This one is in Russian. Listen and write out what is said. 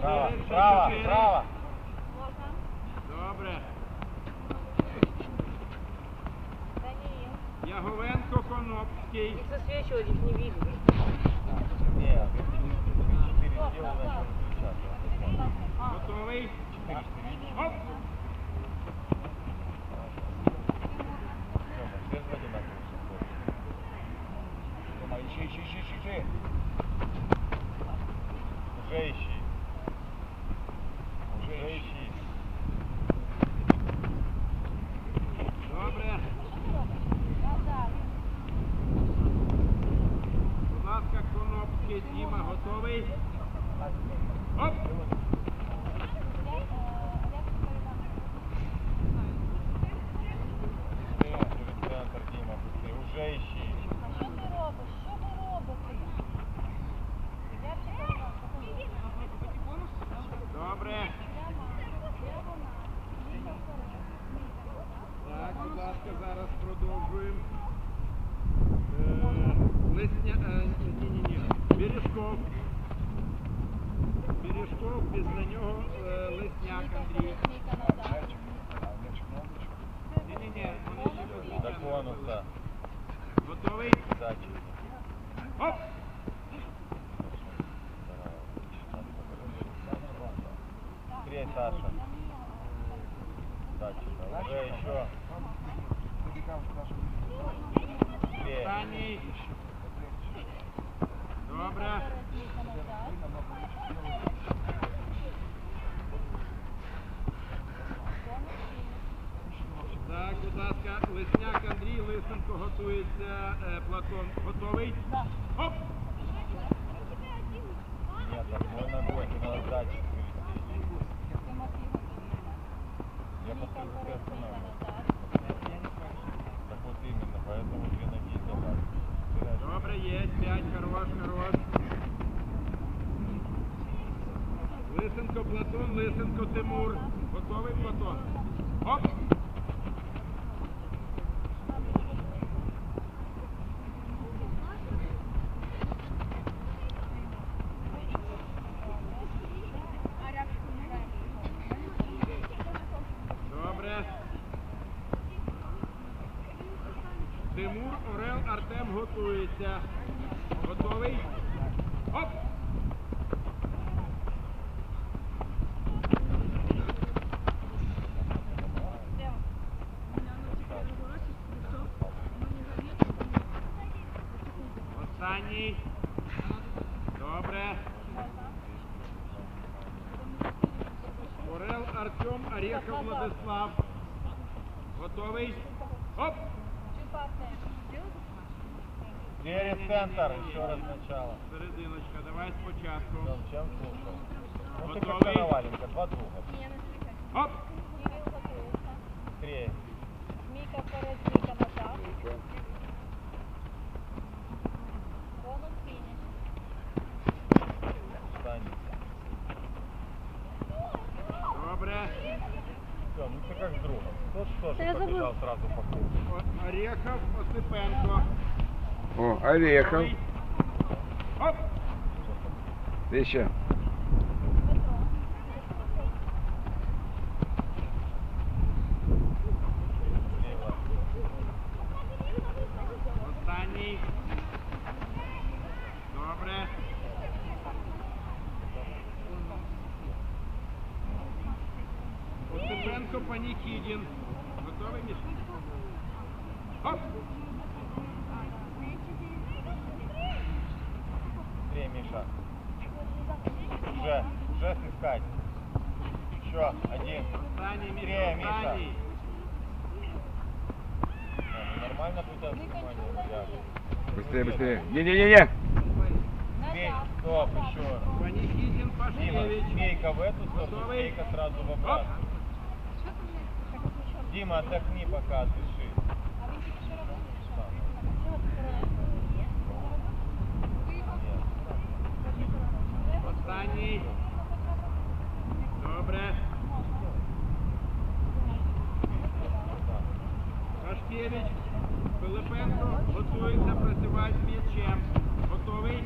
Право, право, право. Добре. Яговенко, Конопський. Их засвечивать их не видно. Нет. Готовий? Оп! Ищи, ищи, ищи, ищи, ищи. Уже ищи. Уже ищи. Добре. Будь ласка, Конопський, Діма, готовий? Оп! Уже ищи. Добре. Так, будь ласка, зараз продовжуємо. Е, Лисня... е, Ні, ні, ні. Бережков. Бережков, після нього е, Лисняк Андрій. Ні, ні, ні, вони ще без До Лисняка. конуса. Готовий? Дачи. Оп! Быстрее, Саша. Дачи. Уже еще. Быстрее. Останній. Так, будь ласка, Лисняк Андрій Лисенко готується. Платон готовий? Оп! Нет, одной ногой, не надо дачи 5, 5, хорош, хорош. Лисенко, Платон, Лисенко, Тимур. Готовий Платон? Тимур, Орел, Артем готується. Готовий? Оп! Останній. Добре. Орел, Артем, Орехов, Владислав. Готовий? Оп! Через центр, еще раз сначала. Серединочка, давай спочатку. Чем, чем слушал? Ну ты как? Коноваленко, два друга. Оп! Быстрее. Вперед, Міка назад. Тот тоже Да я забыл. побежал сразу по кругу. О- Орехов, Осипенко. О, Орехов. Оп! Еще. Слева. Останній. Добре. Осипенко, Панікідін. Готовий, Міш? Оп! Быстрее, Миша. Уже, уже искать. Еще один. Останній, Міш, Быстрее, Миша. останній. Не, ну нормально будет внимание, ребят. Быстрее, быстрее. Не-не-не-не. Бей, стоп, еще. Панікідін, Дима, Пашкевич. бейка в эту сторону, Готовый? бейка сразу в Оп! обратную. Дима, отдохни пока, дыши. Останній. Добре. Пашкевич, Пилипенко готується працювати з м'ячем. Готовий?